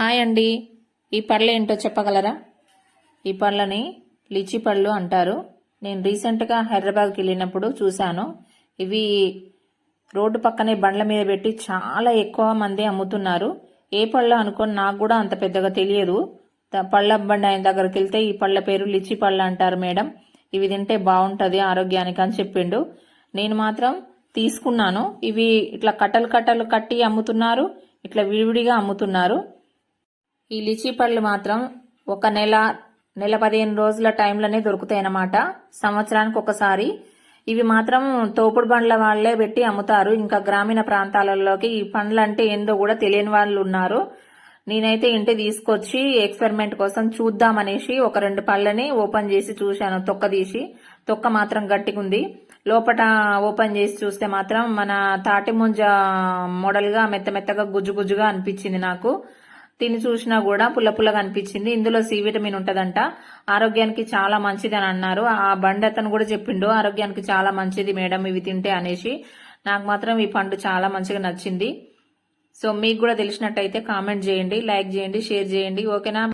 Hi అండి. ఈ పళ్ళు ఏంటో చెప్పగలరా? ఈ పళ్ళని లిచి పళ్ళు అంటారు. నేను రీసెంట్గా హైదరాబాద్కి వెళ్ళినప్పుడు చూశాను. ఇవి రోడ్డు పక్కనే బండ్ల మీద పెట్టి చాలా ఎక్కువ మంది అమ్ముతున్నారు. ఏ పళ్ళు అనుకొని నాకు కూడా అంత పెద్దగా తెలియదు. పళ్ళ బండి ఆయన దగ్గరికి వెళ్తే ఈ పళ్ళ పేరు లిచి పళ్ళు అంటారు మేడం. ఇవి తింటే బాగుంటుంది ఆరోగ్యానికి అని చెప్పిండు. నేను మాత్రం తీసుకున్నాను. ఇవి ఇట్లా కట్టలు కట్టలు కట్టి అమ్ముతున్నారు. ఇట్లా విడివిడిగా అమ్ముతున్నారు. ఈ లిచీ పళ్ళు మాత్రం ఒక నెల నెల పదిహేను రోజుల టైంలోనే దొరుకుతాయి అన్నమాట సంవత్సరానికి ఒకసారి ఇవి మాత్రం తోపుడు బండ్ల వాళ్ళే పెట్టి అమ్ముతారు. ఇంకా గ్రామీణ ప్రాంతాలలోకి ఈ పండ్లు అంటే ఏందో కూడా తెలియని వాళ్ళు ఉన్నారు. నేనైతే ఇంటి తీసుకొచ్చి ఎక్స్పెరిమెంట్ కోసం చూద్దామనేసి ఒక రెండు పళ్ళని ఓపెన్ చేసి చూశాను. తొక్క తీసి. తొక్క మాత్రం గట్టిగా ఉంది. లోపట ఓపెన్ చేసి చూస్తే మాత్రం మన తాటి ముంజ మోడల్గా మెత్త మెత్తగా గుజ్జు గుజ్జుగా అనిపించింది నాకు. తిని చూసినా కూడా పుల్ల పుల్లగా అనిపించింది. ఇందులో సి విటమిన్ ఉంటదంట. ఆరోగ్యానికి చాలా మంచిది అని అన్నారు. ఆ బండి అతను కూడా చెప్పిండు ఆరోగ్యానికి చాలా మంచిది మేడం ఇవి తింటే అనేసి. నాకు మాత్రం ఈ పండు చాలా మంచిగా నచ్చింది. సో మీకు కూడా తెలిసినట్టయితే కామెంట్ చేయండి లైక్ చేయండి షేర్ చేయండి. ఓకేనా?